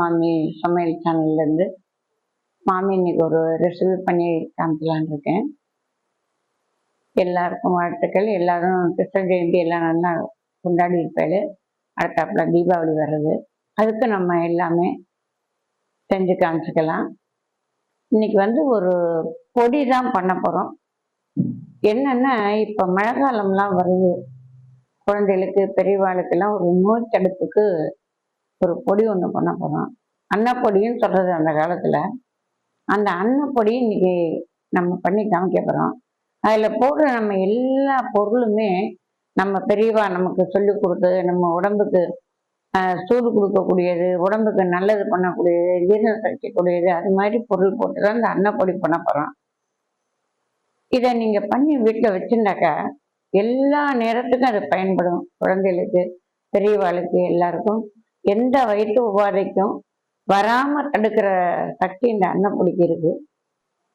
மாமி சமையல் சேனல்லேருந்து மாமி இன்னைக்கு ஒரு ரெசிபி பண்ணி காமிக்கலான் இருக்கேன் எல்லாருக்கும் வாழ்த்துக்கள். எல்லாரும் கிருஷ்ண ஜெயந்தி எல்லாம் நல்லா கொண்டாடி இருப்பாரு அடுத்தாப்புல தீபாவளி வர்றது. அதுக்கு நம்ம எல்லாமே செஞ்சு காமிச்சுக்கலாம். இன்னைக்கு வந்து ஒரு பொடி தான் பண்ண போகிறோம் என்னென்னா இப்போ மழை காலம்லாம் வருது. குழந்தைகளுக்கு பெரியவாளுக்கெல்லாம் ஒரு நோய் தடுப்புக்கு ஒரு பொடி ஒன்று பண்ண போகிறோம் அன்னப்பொடின்னு சொல்கிறது அந்த காலத்தில். அந்த அன்னப்பொடி இன்னைக்கு நம்ம பண்ணி காமிக்க போகிறோம் அதில் போடுற நம்ம எல்லா பொருளுமே நம்ம பெரியவா நமக்கு சொல்லி கொடுத்தது நம்ம உடம்புக்கு சூடு கொடுக்கக்கூடியது உடம்புக்கு நல்லது பண்ணக்கூடியது ஜீரண சக்திக்கூடியது அது மாதிரி பொருள் போட்டு தான் இந்த அன்னப்பொடி பண்ண போகிறோம் இதை நீங்கள் பண்ணி வீட்டில் வச்சுருந்தாக்கா எல்லா நேரத்துக்கும் அது பயன்படும். குழந்தைகளுக்கு பெரியவாளுக்கு எல்லாருக்கும். எந்த வயிற்று உபாதைக்கும் வராமல் தடுக்கிற சக்தி இந்த அன்னப்பொடிக்கு இருக்கு.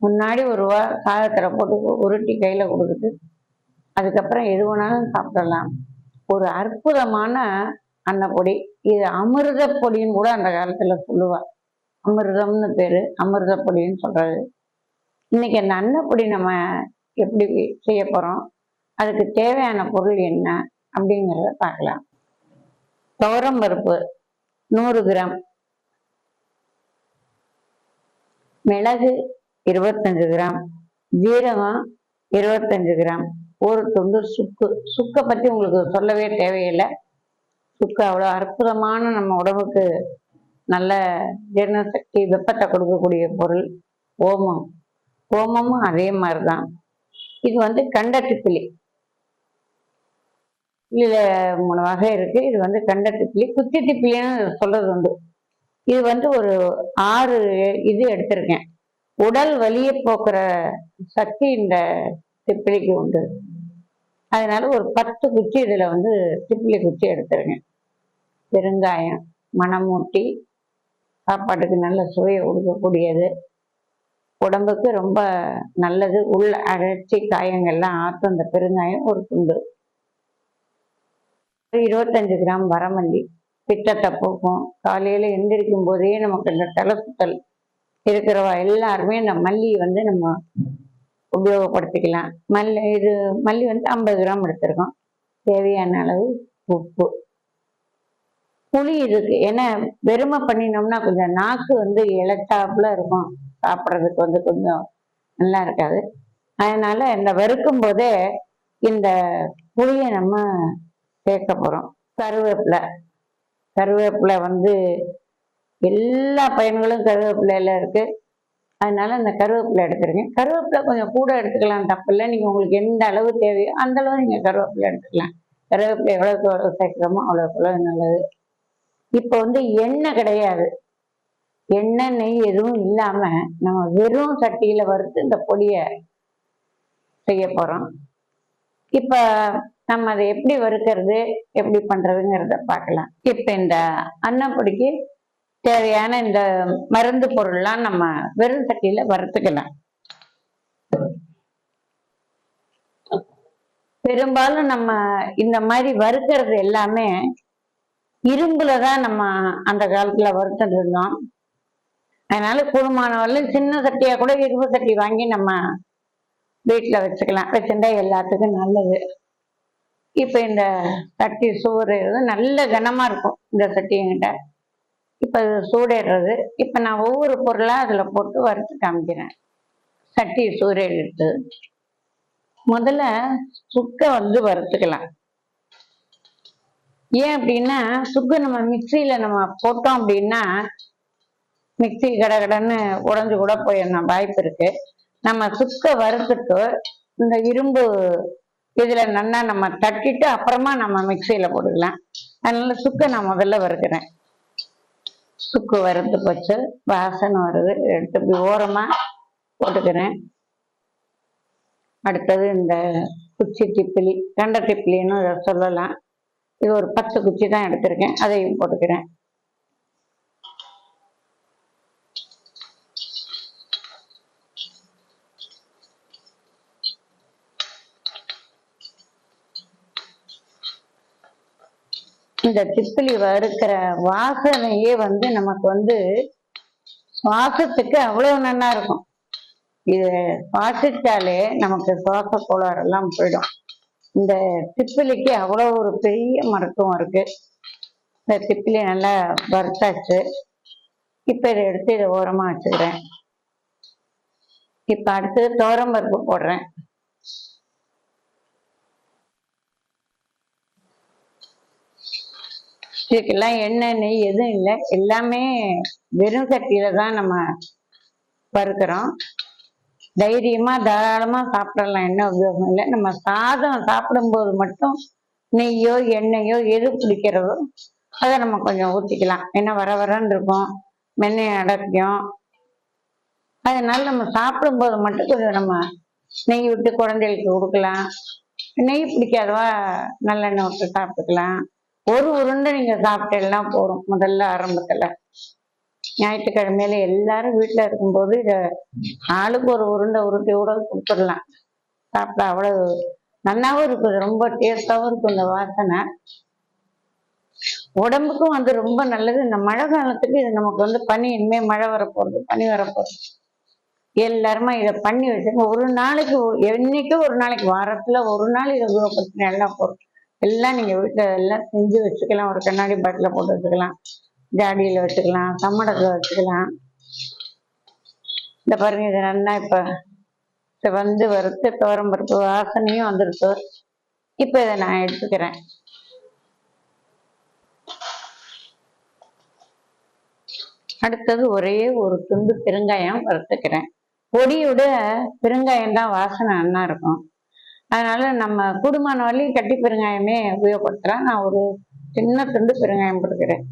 முன்னாடி ஒரு ரூபா சாதத்துல போட்டு உருட்டி கையில் கொடுக்குது அதுக்கப்புறம் எது வேணாலும் சாப்பிடலாம். ஒரு அற்புதமான அன்னப்பொடி இது அமிர்த பொடின்னு கூட அந்த காலத்தில் சொல்லுவாள் அமிர்தம்னு பேர் அமிர்த பொடின்னு சொல்கிறது இன்னைக்கு அந்த அன்னப்பொடி நம்ம எப்படி செய்ய போகிறோம் அதுக்கு தேவையான பொருள் என்ன? அப்படிங்கிறத பார்க்கலாம். துவரம் பருப்பு நூறு கிராம். மிளகு இருபத்தஞ்சு கிராம். ஜீரகம் இருபத்தஞ்சு கிராம். ஒரு துண்டு சுக்கு. சுக்கை பற்றி உங்களுக்கு சொல்லவே தேவையில்லை. சுக்கு அவ்வளோ அற்புதமான நம்ம உடம்புக்கு நல்ல ஜீரண சக்தி வெப்பத்தை கொடுக்கக்கூடிய பொருள். ஓமம். ஓமமும் அதே மாதிரி தான் இது வந்து கண்டத்திப்பிலி. இதில் மூணு வகை இருக்கு. இது வந்து கண்ட திப்பிலி குத்தி திப்பிலின்னு சொல்றது உண்டு. இது வந்து ஒரு ஆறு இது எடுத்திருக்கேன். உடல் வலியை போக்குற சக்தி இந்த திப்பிலிக்கு உண்டு. அதனால ஒரு பத்து குச்சி இதில் வந்து திப்பிலி குச்சி எடுத்திருக்கேன். பெருங்காயம் மணமூட்டி சாப்பாட்டுக்கு நல்ல சுவையை கொடுக்கக்கூடியது. உடம்புக்கு ரொம்ப நல்லது. உள்ள அரைச்சி காயங்கள்லாம் ஆற்றும் அந்த பெருங்காயம் ஒரு துண்டு. இருபத்தஞ்சு கிராம் வரமல்லி பித்தத்தை போக்கும் காலையில எந்திரிக்கும் போதே நமக்கு இந்த தலை சுத்தல் இருக்கிறவ எல்லாருமே இந்த மல்லி வந்து நம்ம உபயோகப்படுத்திக்கலாம். மல்லி இது மல்லி வந்து ஐம்பது கிராம் எடுத்திருக்கோம். தேவையான அளவு உப்பு. புளி இருக்கு. ஏன்னா வெறுமை பண்ணினோம்னா கொஞ்சம் நாக்கு வந்து இலட்டாப்புல இருக்கும். சாப்பிட்றதுக்கு வந்து கொஞ்சம் நல்லா இருக்காது. அதனால இந்த வறுக்கும் போதே இந்த புளியை நம்ம சேர்க்க போகிறோம் கருவேப்பிலை. கருவேப்பிலை வந்து எல்லா பயன்களும் கருவேப்பிலையில் இருக்குது அதனால் அந்த கருவேப்பிலை எடுத்துருங்க. கருவேப்பிலை கொஞ்சம் கூட எடுத்துக்கலாம். தப்பு இல்லை. நீங்கள் உங்களுக்கு எந்த அளவு தேவையோ அந்த அளவு நீங்கள் கருவேப்பிலை எடுத்துக்கலாம். கருவேப்பிலை எவ்வளோக்கு எவ்வளோ சேர்க்குறோமோ அவ்வளோக்கு எவ்வளோ நல்லது. இப்போ வந்து எண்ணெய் கிடையாது. எண்ணெய் நெய் எதுவும் இல்லாமல் நம்ம வெறும் சட்டியில் வறுத்து இந்த பொடியை செய்ய போகிறோம் இப்போ நம்ம அதை எப்படி வறுக்கிறது எப்படி பண்றதுங்கிறத பார்க்கலாம். இப்போ இந்த அன்னப்பொடிக்கு தேவையான இந்த மருந்து பொருள்லாம் நம்ம வெறும் சட்டியில வறுத்துக்கலாம். பெரும்பாலும் நம்ம இந்த மாதிரி வறுக்கிறது எல்லாமே இரும்புல தான் நம்ம அந்த காலத்துல வறுத்துட்டு இருந்தோம் அதனால கூடுமானவரை சின்ன சட்டியா கூட இரும்பு சட்டி வாங்கி நம்ம வீட்டில் வச்சுக்கலாம். வச்சிருந்தா எல்லாத்துக்கும் நல்லது. இப்போ இந்த சட்டி சூடுறது நல்ல கனமாக இருக்கும் இந்த சட்டி என்கிட்ட. இப்போ இது சூடேறது. இப்போ நான் ஒவ்வொரு பொருளாக அதில் போட்டு வறுத்து காமிக்கிறேன். சட்டி சூரியல் எடுத்து முதல்ல சுக்கை வந்து வறுத்துக்கலாம். ஏன் அப்படின்னா சுக்கு நம்ம மிக்சியில் நம்ம போட்டோம் அப்படின்னா மிக்சி கடை கடைன்னு உடஞ்சு கூட போயிடணும். வாய்ப்பு இருக்கு. நம்ம சுக்க வறுத்துட்டு இந்த இரும்பு இதுல நல்லா நம்ம தட்டிட்டு அப்புறமா நம்ம மிக்சியில போட்டுக்கலாம். அதனால சுக்க நான் முதல்ல வறுக்கிறேன். சுக்கு வறுத்து போச்சு வாசனை வருது. எடுத்து இப்படி ஓரமா போட்டுக்கிறேன். அடுத்தது இந்த குச்சி டிப்பிலி கண்ட டிப்பிலின்னு சொல்லலாம். இது ஒரு பத்து குச்சி தான் எடுத்திருக்கேன். அதையும் போட்டுக்கிறேன். இந்த திப்பிலி வறுக்கிற வாசனையே வந்து நமக்கு வந்து சுவாசத்துக்கு அவ்வளவு நல்லா இருக்கும். இது சுவாசிச்சாலே நமக்கு சுவாச கோளாறு எல்லாம் போயிடும். இந்த திப்பிலிக்கு அவ்வளோ ஒரு பெரிய மருத்துவம் இருக்கு. இந்த திப்பிலி நல்லா வறுத்தாச்சு. இப்போ இதை எடுத்து இதை ஓரமாக வச்சுக்கிறேன். இப்போ அடுத்தது துவரம் பருப்பு போடுறேன். இதுக்கெல்லாம் எண்ணெய் நெய் எதுவும் இல்லை. எல்லாமே வெறும் சட்டியில தான் நம்ம பருக்கிறோம் தைரியமா தாராளமா சாப்பிடலாம். என்ன உபயோகம் இல்லை. நம்ம சாதம் சாப்பிடும்போது மட்டும் நெய்யோ எண்ணெயோ எது பிடிக்கிறதோ அதை நம்ம கொஞ்சம் ஊற்றிக்கலாம் ஏன்னா வர வரன்னு இருக்கும். மென்னையை அடைக்கும் அதனால நம்ம சாப்பிடும்போது மட்டும் கொஞ்சம் நம்ம நெய் விட்டு குழந்தைகளுக்கு கொடுக்கலாம். நெய் பிடிக்காதவா நல்லெண்ணெய் விட்டு சாப்பிட்டுக்கலாம். ஒரு உருண்டை நீங்க சாப்பிட்டேன்னா போதும். முதல்ல ஆரம்பத்துல. ஞாயிற்றுக்கிழமையில எல்லாரும் வீட்டுல இருக்கும்போது இத ஆளுக்கு ஒரு உருண்டை உருட்டி கூட கொடுத்துடலாம். சாப்பிட அவ்வளவு நல்லாவும் இருக்குது. ரொம்ப டேஸ்டாவும் இருக்கும் இந்த வாசனை. உடம்புக்கும் வந்து ரொம்ப நல்லது. இந்த மழை காலத்துக்கு இது நமக்கு வந்து பனி இனிமே மழை வரப்போகுது பனி வரப்போகுது எல்லாருமே இதை பண்ணி வச்சுருங்க ஒரு நாளைக்கு என்னைக்கு என்னைக்கும் ஒரு நாளைக்கு வாரத்துல ஒரு நாள் இதை உபயோகப்படுத்தினா எல்லாம் போடுறோம் எல்லாம் நீங்க வீட்டுல எல்லாம் செஞ்சு வச்சுக்கலாம். ஒரு கண்ணாடி பாட்டில போட்டு வச்சுக்கலாம். ஜாடியில வச்சுக்கலாம். சம்மடத்துல வச்சுக்கலாம். இந்த பாருங்க இது நல்லா இப்ப இது வந்து வறுத்து துவரம் பருப்பு வாசனையும் வந்துருச்சு இப்ப இதை நான் எடுத்துக்கிறேன். அடுத்தது ஒரே ஒரு துண்டு பெருங்காயம் வறுத்துக்கிறேன். பொடியோட பெருங்காயம் தான் வாசனை நல்லா இருக்கும். அதனால நம்ம கூடுமான வழி கட்டி பெருங்காயமே உபயோகப்படுத்துறேன் நான் ஒரு சின்ன துண்டு பெருங்காயம் போட்டுக்கிறேன்.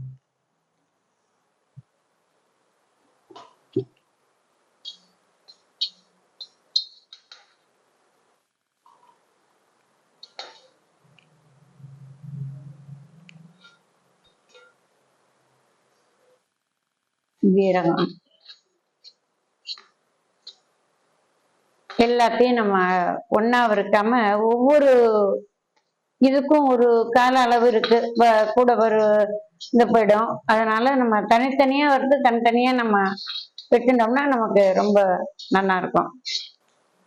ஜீரகம் எல்லாத்தையும் நம்ம ஒன்றா வறுக்காம ஒவ்வொரு இதுக்கும் ஒரு கால அளவு இருக்கு. வ- கூட ஒரு இது போயிடும். அதனால நம்ம தனித்தனியா வருது தனித்தனியா நம்ம வச்சுட்டோம்னா நமக்கு ரொம்ப நல்லா இருக்கும்.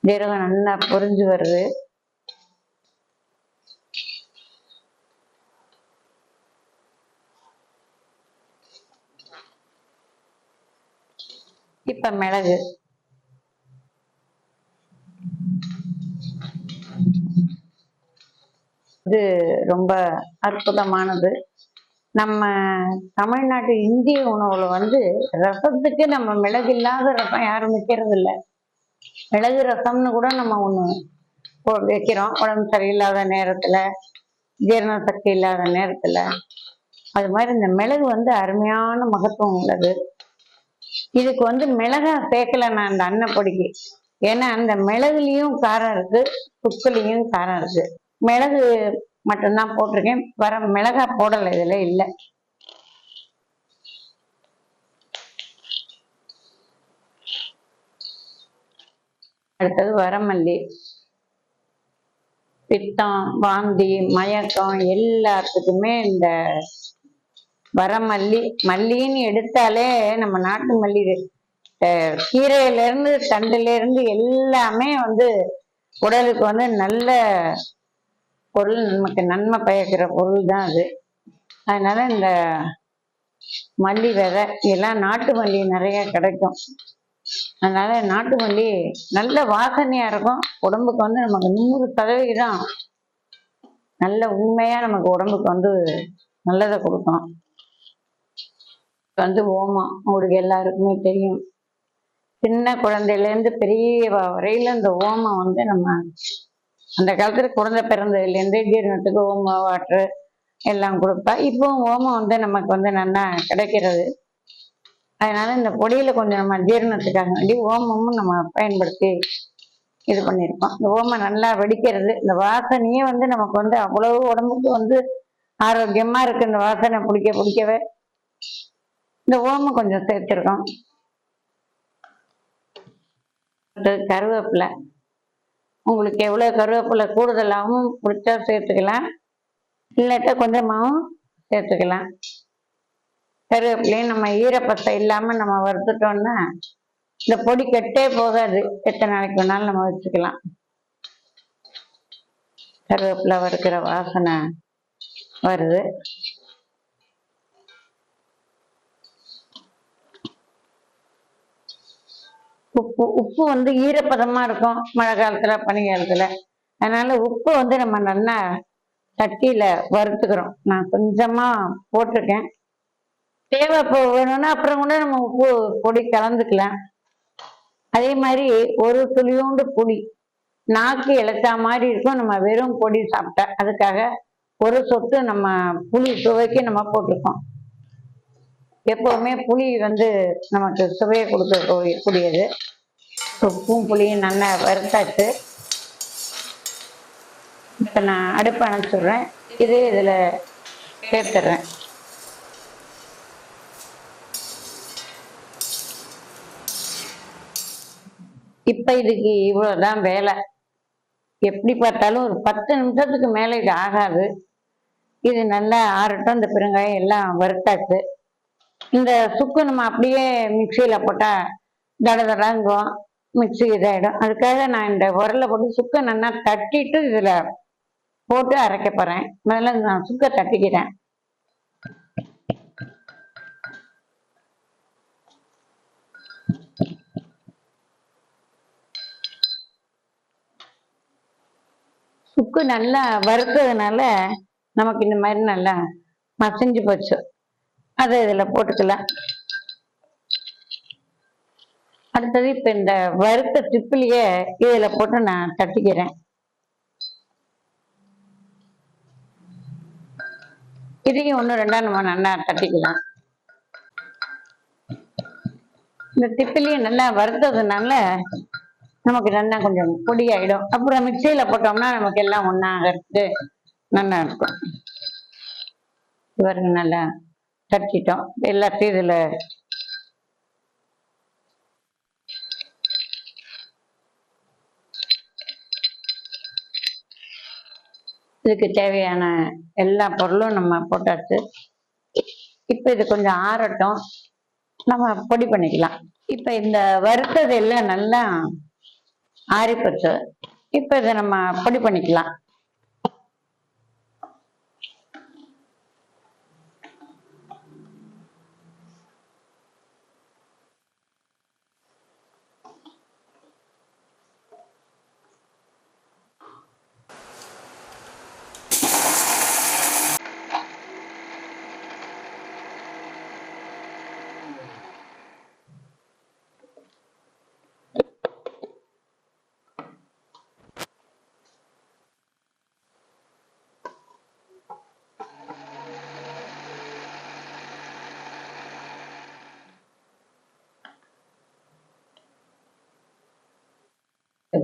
ஜீரகம் நல்லா புரிஞ்சு வருது. இப்ப மிளகு. இது ரொம்ப அற்புதமானது. நம்ம தமிழ்நாட்டு இந்திய உணவுல வந்து ரசத்துக்கு நம்ம மிளகு இல்லாத ரசம் யாரும் வைக்கிறது இல்லை மிளகு ரசம்னு கூட நம்ம ஒன்று வைக்கிறோம். உடம்பு சரியில்லாத நேரத்துல ஜீரண சக்தி இல்லாத நேரத்துல. அது மாதிரி இந்த மிளகு வந்து அருமையான மகத்துவம் உள்ளது. இதுக்கு வந்து மிளகா சேர்க்கல நான் அந்த அன்னப்பொடிக்கு. ஏன்னா அந்த மிளகுலயும் காரம் இருக்கு சுக்குலையும் காரம் இருக்கு. மிளகு மட்டும்தான் போட்டிருக்கேன். வர மிளகா போடலை இதுல இல்ல. அடுத்தது வரமல்லி பித்தம் வாந்தி மயக்கம் எல்லாத்துக்குமே இந்த வரமல்லி மல்லின்னு எடுத்தாலே நம்ம நாட்டு மல்லி அஹ், கீரையில இருந்து தண்டுல இருந்து எல்லாமே வந்து உடலுக்கு வந்து நல்ல பொருள் நமக்கு நன்மை பயக்கிற பொருள் தான் அது. அதனால இந்த மல்லி விதை இதெல்லாம் நாட்டு மல்லி நிறைய கிடைக்கும். அதனால நாட்டு மல்லி நல்ல வாசனையா இருக்கும். உடம்புக்கு வந்து நமக்கு நூறு சதவிகிதம் நல்ல உண்மையா நமக்கு உடம்புக்கு வந்து நல்லதை கொடுக்கும். வந்து ஓமம் உங்களுக்கு எல்லாருக்குமே தெரியும். சின்ன குழந்தையில இருந்து வரையில இந்த ஓமம் வந்து நம்ம அந்த காலத்துல குழந்தை பிறந்ததுலேருந்து ஜீரணத்துக்கு ஓம வாட்ரு எல்லாம் கொடுப்பா. இப்போ ஓமம் வந்து நமக்கு வந்து நல்லா கிடைக்கிறது. அதனால இந்த பொடியில கொஞ்சம் நம்ம ஜீரணத்துக்காக வேண்டி ஓமமும் நம்ம பயன்படுத்தி இது பண்ணியிருக்கோம். இந்த ஓமம் நல்லா வெடிக்கிறது. இந்த வாசனையே வந்து நமக்கு வந்து அவ்வளவு உடம்புக்கு வந்து ஆரோக்கியமா இருக்கு. இந்த வாசனை பிடிக்க பிடிக்கவே. இந்த ஓமம் கொஞ்சம் சேர்த்திருக்கோம். கருவேப்பிலை. உங்களுக்கு எவ்வளோ கருவேப்பிலை கூடுதலாகவும் பிடிச்சா சேர்த்துக்கலாம். இல்லாட்டா கொஞ்சமாகவும் சேர்த்துக்கலாம். கருவேப்பிலையும் நம்ம ஈரப்பசை இல்லாமல் நம்ம வறுத்துட்டோம்னா இந்த பொடி கெட்டே போகாது. எத்தனை நாளைக்கு வேணாலும் நம்ம வச்சுக்கலாம். கருவேப்பிலை வறுக்கிற வாசனை வருது. உப்பு உப்பு வந்து ஈரப்பதமாக இருக்கும் மழை காலத்தில் பனி காலத்தில். அதனால் உப்பு வந்து நம்ம நல்லா தட்டியில் வறுத்துக்கிறோம். நான் கொஞ்சமாக போட்டிருக்கேன். தேவை இப்போ வேணும்னா அப்புறம் கூட நம்ம உப்பு பொடி கலந்துக்கலாம். அதே மாதிரி ஒரு துளியோண்டு பொடி நாக்கு இழைச்சா மாதிரி இருக்கும். நம்ம வெறும் பொடி சாப்பிட்டா அதுக்காக ஒரு சொட்டு நம்ம புளி சுவைக்கு நம்ம போட்டிருக்கோம். எப்பவுமே புளி வந்து நமக்கு சுவையை கொடுக்க கூடியது. உப்பும் புளியும் நல்லா வறுத்தாச்சு. இப்போ நான் அடுப்பு அணைச்சிடுறேன். இது இதில் சேர்த்துறேன் இப்போ இதுக்கு இவ்வளோதான் வேலை. எப்படி பார்த்தாலும் ஒரு பத்து நிமிஷத்துக்கு மேலே இது ஆகாது. இது நல்லா ஆறட்டும். இந்த பெருங்காயம் எல்லாம் வறுத்தாச்சு. இந்த சுக்கு நம்ம அப்படியே மிக்சியில் போட்டால் தட தடங்குவோம் மிக்சி இதாகிடும் அதுக்காக நான் இந்த உரலை போட்டு சுக்கை நல்லா தட்டிட்டு இதில் போட்டு அரைக்க போகிறேன் முதல்ல நான் சுக்கை தட்டிக்கிறேன். சுக்கு நல்லா வறுத்ததுனால நமக்கு இந்த மாதிரி நல்லா மசிஞ்சு போச்சு. அதை இதில் போட்டுக்கலாம். அடுத்தது இப்போ இந்த வறுத்த திப்பிலியே இதில் போட்டு நான் தட்டிக்கிறேன். இதையும் ஒன்று ரெண்டா நம்ம நல்லா தட்டிக்கலாம். இந்த டிப்பிலையும் நல்லா வறுத்ததுனால நமக்கு நல்லா கொஞ்சம் பொடியாயிடும். அப்புறம் மிக்சியில் போட்டோம்னா நமக்கு எல்லாம் ஒன்றா நல்லா இருக்கும். இவருக்கு நல்லா தட்டிட்டோம் எல்லாத்தையும் இதில் இதுக்கு தேவையான எல்லா பொருளும் நம்ம போட்டாச்சு. இப்போ இது கொஞ்சம் ஆறட்டும். நம்ம பொடி பண்ணிக்கலாம். இப்போ இந்த வறுத்தது எல்லாம் நல்லா ஆறிப்போச்சு. இப்போ இதை நம்ம பொடி பண்ணிக்கலாம்.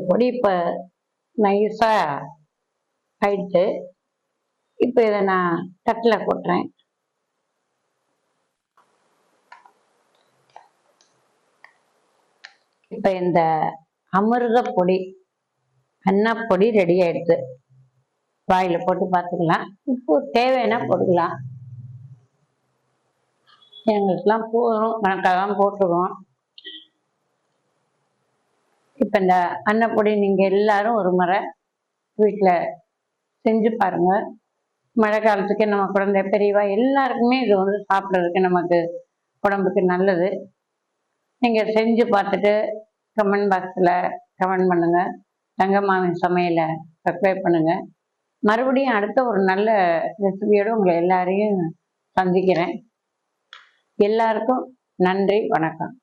பொடி இப்போ நைஸாக ஆயிடுச்சு. இப்போ இதை நான் தட்டில் கொட்டுறேன் இப்போ இந்த அமிர்த பொடி பொடி ரெடி ஆயிடுச்சு. வாயில் போட்டு பார்த்துக்கலாம் உப்பு தேவைன்னா போட்டுக்கலாம். எங்களுக்கெல்லாம் போதும். கணக்காக தான் போட்டுருவோம் இப்போ இந்த அன்னப்பொடி நீங்கள் எல்லாரும் ஒரு முறை வீட்டில் செஞ்சு பாருங்கள் மழை காலத்துக்கு நம்ம குழந்தை பெரியவா எல்லாருக்குமே இது வந்து சாப்பிட்றதுக்கு நமக்கு உடம்புக்கு நல்லது. நீங்கள் செஞ்சு பார்த்துட்டு கமெண்ட் பாக்ஸில் கமெண்ட் பண்ணுங்கள் தங்கம்மாவின் சமையலை சப்ஸ்கிரைப் பண்ணுங்கள் மறுபடியும் அடுத்த ஒரு நல்ல ரெசிபியோடு உங்களை எல்லாரையும் சந்திக்கிறேன். எல்லாருக்கும் நன்றி வணக்கம்.